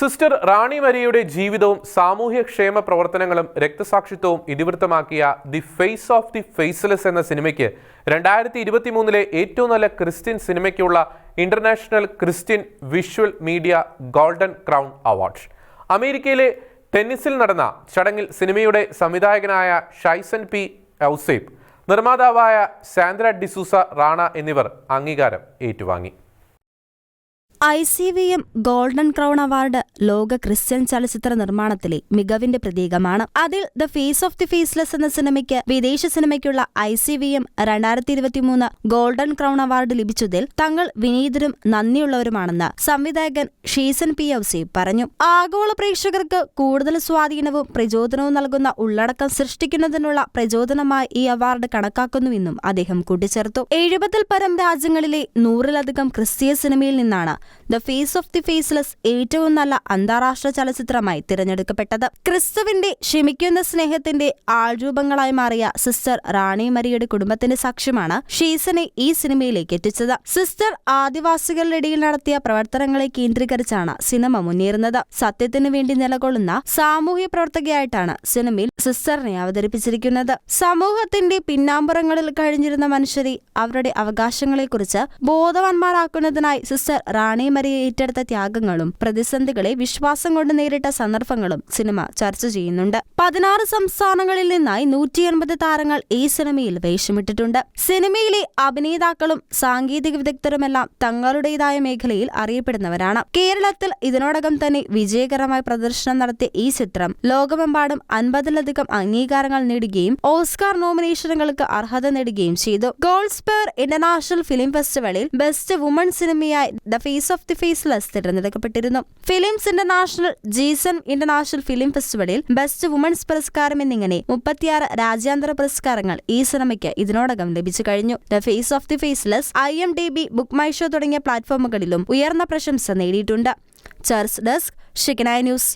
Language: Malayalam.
സിസ്റ്റർ റാണി മരിയയുടെ ജീവിതവും സാമൂഹ്യക്ഷേമ പ്രവർത്തനങ്ങളും രക്തസാക്ഷിത്വവും ഇതിവൃത്തമാക്കിയ the face of the faceless എന്ന സിനിമയ്ക്ക് രണ്ടായിരത്തി ഇരുപത്തി മൂന്നിലെ ഏറ്റവും നല്ല Christian സിനിമയ്ക്കുള്ള international Christian visual media golden crown award അമേരിക്കയിലെ ടെന്നീസിൽ നടന്ന ചടങ്ങിൽ സിനിമയുടെ സംവിധായകനായ ഷൈസൻ പി. ഔസേബ് നിർമ്മാതാവായ സാന്ദ്ര ഡിസൂസ റാണ എന്നിവർ അംഗീകാരം ഏറ്റുവാങ്ങി. I C V M golden crown award ലോക ക്രിസ്ത്യൻ ചലച്ചിത്ര നിർമ്മാണത്തിലെ മികവിന്റെ പ്രതീകമാണ്. അതിൽ the face of the faceless എന്ന സിനിമയ്ക്ക് വിദേശ സിനിമയ്ക്കുള്ള ഐ സി വി എം രണ്ടായിരത്തി ഇരുപത്തിമൂന്ന് ഗോൾഡൻ ക്രൗൺ അവാർഡ് ലഭിച്ചതിൽ തങ്ങൾ വിനീതരും നന്ദിയുള്ളവരുമാണെന്ന് സംവിധായകൻ ഷീസൻ പി ഔസി പറഞ്ഞു. ആഗോള പ്രേക്ഷകർക്ക് കൂടുതൽ സ്വാധീനവും പ്രചോദനവും നൽകുന്ന ഉള്ളടക്കം സൃഷ്ടിക്കുന്നതിനുള്ള പ്രചോദനമായി ഈ അവാർഡ് കണക്കാക്കുന്നുവെന്നും അദ്ദേഹം കൂട്ടിച്ചേർത്തു. എഴുപതിൽ പരം രാജ്യങ്ങളിലെ നൂറിലധികം ക്രിസ്തീയ സിനിമയിൽ നിന്നാണ് the face of the faceless ഏറ്റവും നല്ല അന്താരാഷ്ട്ര ചലച്ചിത്രമായി തിരഞ്ഞെടുക്കപ്പെട്ടത്. ക്രിസ്തുവിന്റെ ക്ഷമിക്കുന്ന സ്നേഹത്തിന്റെ ആൾരൂപങ്ങളായി മാറിയ സിസ്റ്റർ റാണി മരിയുടെ കുടുംബത്തിന്റെ സാക്ഷ്യമാണ് ഷീസനെ ഈ സിനിമയിലേക്ക് എത്തിച്ചത്. സിസ്റ്റർ ആദിവാസികളുടെ ഇടയിൽ നടത്തിയ പ്രവർത്തനങ്ങളെ കേന്ദ്രീകരിച്ചാണ് സിനിമ മുന്നേറുന്നത്. സത്യത്തിനു വേണ്ടി നിലകൊള്ളുന്ന സാമൂഹ്യ പ്രവർത്തകയായിട്ടാണ് സിനിമയിൽ സിസ്റ്ററിനെ അവതരിപ്പിച്ചിരിക്കുന്നത്. സമൂഹത്തിന്റെ പിന്നാമ്പുറങ്ങളിൽ കഴിഞ്ഞിരുന്ന മനുഷ്യരെ അവരുടെ അവകാശങ്ങളെക്കുറിച്ച് ബോധവാന്മാരാക്കുന്നതിനായി സിസ്റ്റർ റാണി മരിയ ഏറ്റെടുത്ത ത്യാഗങ്ങളും പ്രതിസന്ധികളെ വിശ്വാസം കൊണ്ട് നേരിട്ട സന്ദർഭങ്ങളും സിനിമ ചർച്ച ചെയ്യുന്നുണ്ട്. പതിനാറ് സംസ്ഥാനങ്ങളിൽ നിന്നായി നൂറ്റി എൺപത് താരങ്ങൾ ഈ സിനിമയിൽ വേഷമിട്ടിട്ടുണ്ട്. സിനിമയിലെ അഭിനേതാക്കളും സാങ്കേതിക വിദഗ്ധരുമെല്ലാം തങ്ങളുടേതായ മേഖലയിൽ അറിയപ്പെടുന്നവരാണ്. കേരളത്തിൽ ഇതിനോടകം തന്നെ വിജയകരമായ പ്രദർശനം നടത്തിയ ഈ ചിത്രം ലോകമെമ്പാടും അൻപതിലധികം അംഗീകാരങ്ങൾ നേടുകയും ഓസ്കാർ നോമിനേഷനുകൾക്ക് അർഹത നേടുകയും ചെയ്തു. ഗോൾസ്പെയർ ഇന്റർനാഷണൽ ഫിലിം ഫെസ്റ്റിവലിൽ ബെസ്റ്റ് വുമൺ സിനിമയായി the face of the faceless തിരഞ്ഞെടുക്കപ്പെട്ടിരുന്നു. Films international ജീസൺ ഇന്റർനാഷണൽ ഫിലിം ഫെസ്റ്റിവലിൽ ബെസ്റ്റ് വുമൺസ് പുരസ്കാരം എന്നിങ്ങനെ മുപ്പത്തിയാറ് രാജ്യാന്തര പുരസ്കാരങ്ങൾ ഈ സിനിമയ്ക്ക് ഇതിനോടകം ലഭിച്ചു കഴിഞ്ഞു. The face of the faceless I M D B book my show തുടങ്ങിയ പ്ലാറ്റ്ഫോമുകളിലും ഉയർന്ന പ്രശംസ നേടിയിട്ടുണ്ട്. Church desk ഷിക്കനായ news